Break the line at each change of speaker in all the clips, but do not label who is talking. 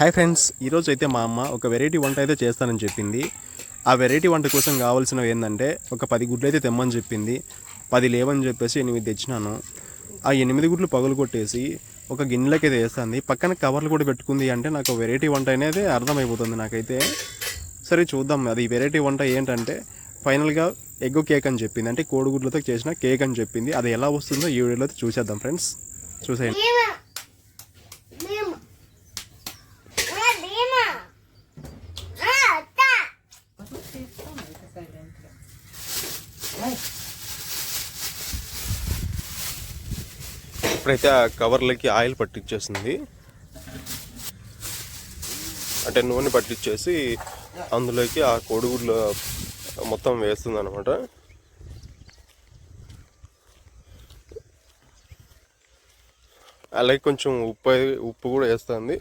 Hi friends ఈరోజు అయితే మా అమ్మ ఒక వెరైటీ వంట అయితే చేస్తానని చెప్పింది. ఆ వెరైటీ వంట కోసం కావాల్సినవి ఏంటంటే ఒక పది గుడ్లు అయితే తెమ్మని చెప్పింది. పది లేవని చెప్పేసి ఎనిమిది తెచ్చినాను. ఆ ఎనిమిది గుడ్లు పగులు కొట్టేసి ఒక గిన్నెలకి అయితే వేస్తుంది. పక్కన కవర్లు కూడా పెట్టుకుంది అంటే నాకు వెరైటీ వంట అనేది అర్థమైపోతుంది నాకైతే. సరే చూద్దాం అది వెరైటీ వంట ఏంటంటే ఫైనల్గా ఎగ్ కేక్ అని చెప్పింది. అంటే కోడిగుడ్లతో చేసిన కేక్ అని చెప్పింది. అది ఎలా వస్తుందో ఈ వీడియోలో చూసేద్దాం ఫ్రెండ్స్ చూసేయండి. ఇప్పుడైతే ఆ కవర్లకి ఆయిల్ పట్టించేసింది. అంటే నూనె పట్టించేసి అందులోకి ఆ కోడిగుడ్లు మొత్తం వేస్తుంది అనమాట అలాగే కొంచెం ఉప్పు ఉప్పు కూడా వేస్తుంది.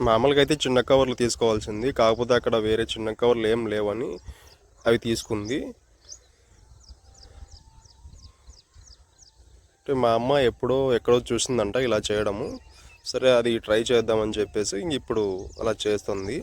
మామూలుగా అయితే చిన్న కవర్లు తీసుకోవాల్సింది. కాకపోతే అక్కడ వేరే చిన్న కవర్లు ఏం లేవని అవి తీసుకుంది. మా అమ్మ ఎప్పుడో ఎక్కడో చూసిందంట ఇలా చేయడము. సరే అది ట్రై చేద్దామని చెప్పేసి ఇంక ఇప్పుడు అలా చేస్తుంది.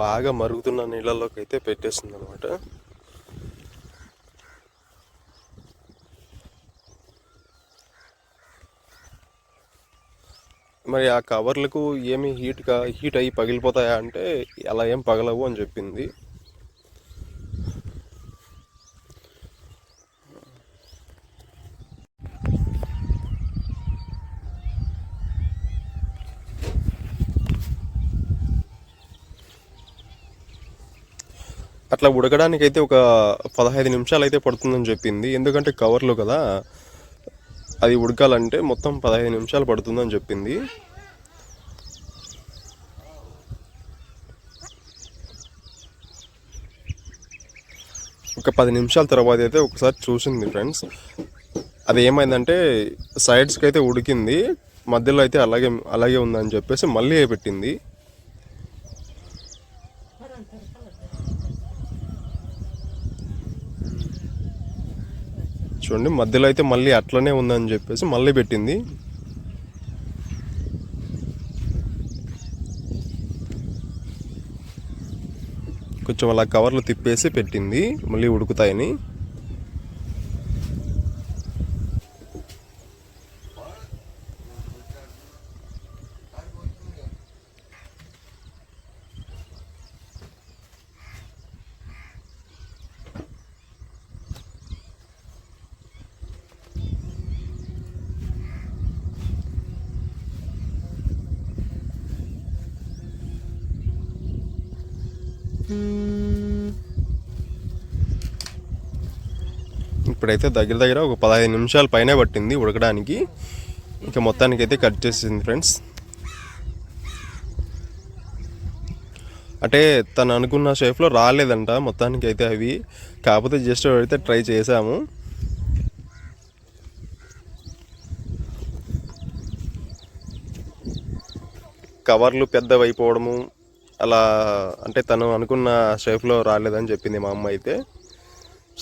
బాగా మరుగుతున్న నీళ్ళలోకి అయితే పెట్టేస్తుంది అనమాట మరి ఆ కవర్లకు ఏమి హీట్గా హీట్ అయ్యి పగిలిపోతాయా అంటే అలా ఏం పగలవు అని చెప్పింది. అట్లా ఉడకడానికి అయితే ఒక పదహైదు నిమిషాలు అయితే పడుతుందని చెప్పింది. ఎందుకంటే కవర్లు కదా అది ఉడకాలంటే మొత్తం పదహైదు నిమిషాలు పడుతుందని చెప్పింది. ఒక పది నిమిషాల తర్వాత అయితే ఒకసారి చూసింది ఫ్రెండ్స్. అది ఏమైందంటే సైడ్స్కి అయితే ఉడికింది మధ్యలో అయితే అలాగే అలాగే ఉందని చెప్పేసి మళ్ళీ పెట్టింది. చూడండి మధ్యలో అయితే మళ్ళీ అట్లనే ఉందని చెప్పేసి మళ్ళీ పెట్టింది. కొంచెం అలా కవర్లు తిప్పేసి పెట్టింది మళ్ళీ ఉడుకుతాయని. ఇప్పుడైతే దగ్గర దగ్గర ఒక పదహైదు నిమిషాల పైనే పట్టింది ఉడకడానికి. ఇంకా మొత్తానికి అయితే కట్ చేసింది ఫ్రెండ్స్ అంటే తను అనుకున్న షేప్లో రాలేదంట మొత్తానికి అయితే అవి. కాకపోతే జస్ట్ అయితే ట్రై చేసాము. కవర్లు పెద్దవైపోవడము అలా అంటే తను అనుకున్న షేఫ్లో రాలేదని చెప్పింది మా అమ్మ అయితే.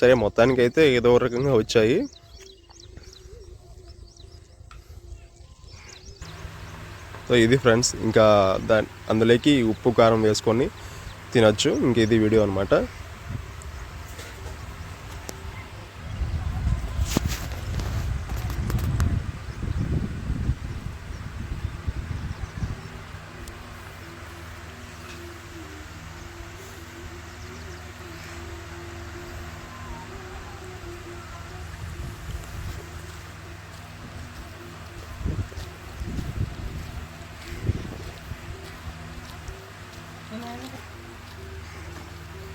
సరే మొత్తానికి అయితే ఏదో రకంగా వచ్చాయి. సో ఇది ఫ్రెండ్స్ ఇంకా దా అందులోకి ఉప్పు కారం వేసుకొని తినచ్చు. ఇంక ఇది వీడియో అనమాట